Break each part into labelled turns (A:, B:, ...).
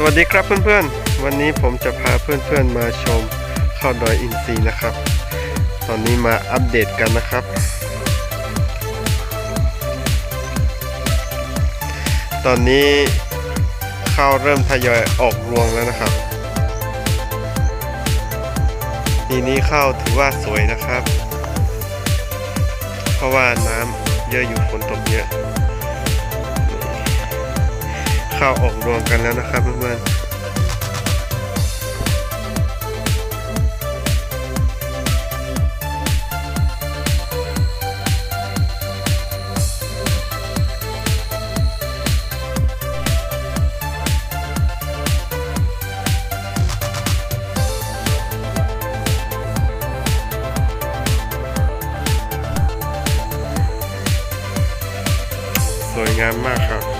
A: สวัสดีครับเพื่อนๆ วันนี้ผมจะพาเพื่อนๆมาชมข้าวดอยอินทรีนะครับ ตอนนี้มาอัปเดตกันนะครับ ตอนนี้ข้าวเริ่มทยอยออกรวงแล้วนะครับปีนี้ข้าวถือว่าสวยนะครับ เพราะว่าน้ำเยอะอยู่ฝนตกเยอะ ข้าวออกรวงกันแล้วนะครับเพื่อนๆสวยงามมากครับ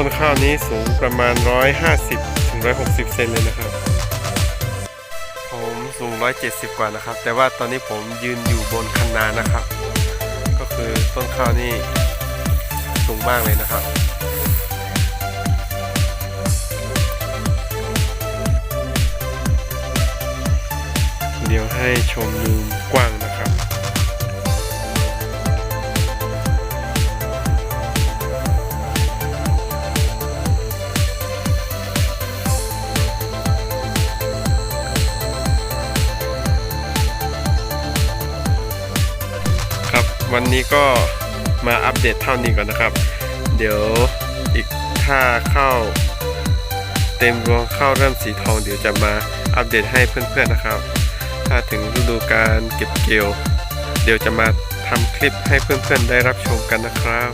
A: ต้นข้าวนี้สูงประมาณ 150ถึง160 เซนเลยนะครับ ผมสูง 170 กว่านะครับ แต่ว่าตอนนี้ผมยืนอยู่บนคันนานะครับ ก็คือต้นข้าวนี่สูงมากเลยนะครับเดี๋ยวให้ชมมุมกว้าง วันนี้ก็มาอัปเดตเท่านี้ก่อนนะครับ เดี๋ยวอีกถ้าเข้า เต็มรวงข้าวเริ่มสีทอง เดี๋ยวจะมาอัปเดตให้เพื่อนๆนะครับ ถ้าถึงฤดูการเก็บเกี่ยว เดี๋ยวจะมาทำคลิปให้เพื่อนๆได้รับชมกันนะครับ